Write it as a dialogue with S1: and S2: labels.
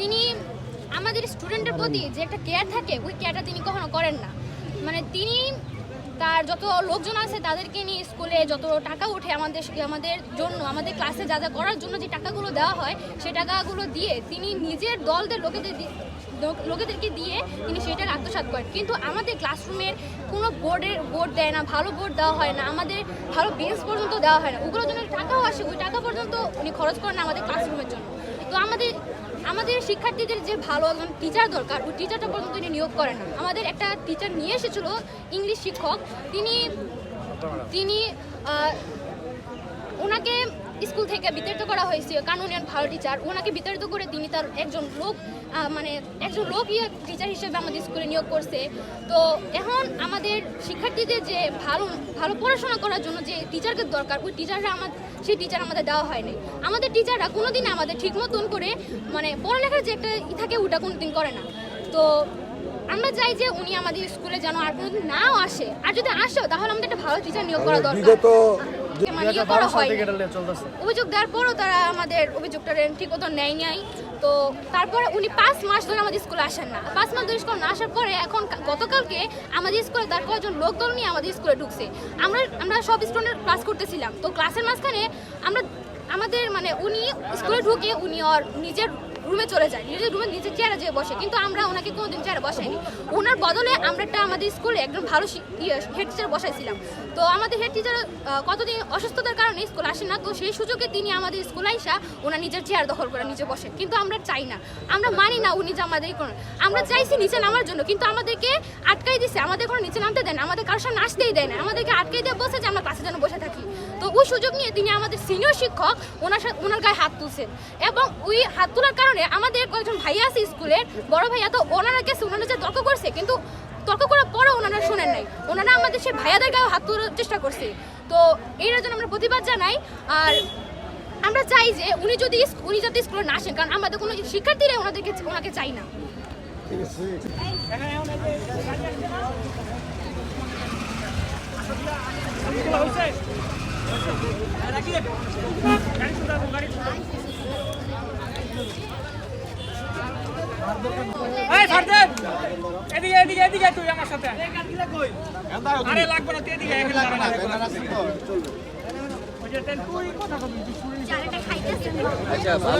S1: তিনি আমাদের স্টুডেন্টের প্রতি যে একটা কেয়ার থাকে, ওই কেয়ারটা তিনি কখনো করেন না। মানে তিনি তার যত লোকজন আছে, তাদেরকে নিয়ে স্কুলে যত টাকা ওঠে আমাদের আমাদের জন্য, আমাদের ক্লাসে যা যা করার জন্য যে টাকাগুলো দেওয়া হয় সেই টাকাগুলো দিয়ে তিনি নিজের দলদের লোকেদের লোকেদেরকে দিয়ে তিনি সেটাকে আত্মসাৎ করেন। কিন্তু আমাদের ক্লাসরুমের কোনো বোর্ডের বোর্ড দেয় না, ভালো বোর্ড দেওয়া হয় না, আমাদের ভালো বেঞ্চ পর্যন্ত দেওয়া হয় না। ওগুলোর জন্য টাকাও আসে, ওই টাকা পর্যন্ত উনি খরচ করেন আমাদের ক্লাসরুমের জন্য। তো আমাদের আমাদের শিক্ষার্থীদের যে ভালো একজন টিচার দরকার, ওই টিচারটা পর্যন্ত তিনি নিয়োগ করেন না। আমাদের একটা টিচার নিয়ে এসেছিল, ইংলিশ শিক্ষক। তিনি তিনি ওনাকে স্কুল থেকে বিতাড়িত করা হয়েছে কারণ উনি ভালো টিচার ওনাকে বিতাড়িত করে তিনি তার একজন লোক মানে একজন লোক ইয়ে টিচার হিসেবে আমাদের স্কুলে নিয়োগ করছে। তো এখন আমাদের শিক্ষার্থীদের যে ভালো ভালো পড়াশোনা করার জন্য যে টিচারকে দরকার ওই টিচাররা আমার সেই টিচার আমাদের দেওয়া হয়নি। আমাদের টিচাররা কোনোদিন আমাদের ঠিক মতন করে মানে পড়ালেখার যে একটা ই থাকে ওটা কোনোদিন করে না। তো আমরা চাই যে উনি আমাদের স্কুলে যেন আর কোনোদিন নাও আসে। আর যদি আসেও তাহলে আমাদের একটা ভালো টিচার নিয়োগ করা দরকার। মানে ইয়ে করা হয় অভিযোগ দেওয়ার পরও তারা আমাদের অভিযোগটা ঠিক মতো নেয় নাই তো তারপরে উনি পাঁচ মাস ধরে আমাদের স্কুলে আসেন না। পাঁচ মাস ধরে স্কুলে না আসার পরে এখন গতকালকে আমাদের স্কুলে তার কয়েকজন লোকদল নিয়ে আমাদের স্কুলে ঢুকছে। আমরা আমরা সব স্টুডেন্ট ক্লাস করতেছিলাম। তো ক্লাসের মাঝখানে আমরা আমাদের মানে উনি স্কুলে ঢুকে উনি ওর নিজের রুমে চলে যায়। নিজের রুমে নিজের চেয়ারে যেয়ে বসে। কিন্তু আমরা ওনাকে কোনোদিন চেয়ারে বসাইনি। ওনার বদলে আমরা একটা আমাদের স্কুলে একজন ভালো হেড টিচার বসাইছিলাম। তো আমাদের হেড টিচার কতদিন অসুস্থতার কারণে স্কুল আসে না, তো সেই সুযোগে তিনি আমাদের স্কুলে আইসা ওনার নিজের চেয়ার দখল করে নিচে বসে কিন্তু আমরা চাই না। আমরা মানি না উনি যে আমাদের ই করেন আমরা চাইছি নিচে নামার জন্য, কিন্তু আমাদেরকে আটকাই দিছে। আমাদের কোনো নিচে নামতে দেয় না। আমাদের কারোর সাথে নাচতেই দেয় না। আমাদেরকে আটকাই দিয়ে বসে যে আমরা ক্লাসে যেন বসে থাকি। তো ওই সুযোগ নিয়ে তিনি আমাদের সিনিয়র শিক্ষক, ওনার সাথে ওনার গায়ে হাত তুলছেন। এবং ওই হাত তোলার কারণে আমাদের কয়েকজন ভাইয়া আছে স্কুলের, বড় ভাইয়া তো ওনারা গেছে, ওনারা যে তর্ক করছে, কিন্তু তর্ক করার পরেও ওনারা শোনেন নাই। ওনারা আমাদের সেই ভাইয়াদের গায়ে হাত তোলার চেষ্টা করছে। তো এর জন্য আমরা প্রতিবাদ জানাই। আর আমরা চাই যে উনি যদি উনি যাতে স্কুলে না আসেন, কারণ আমাদের কোনো শিক্ষার্থীরা ওনাদেরকে ওনাকে চাই না।
S2: এই ফারদেন এদিকে এদিকে এদিকে তুই আমার সাথে। আরে লাগবে না তুই এদিকে তুই কথা বলবি